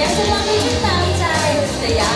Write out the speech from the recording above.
อยังจะลองยิ้ตามใจแต่ยาก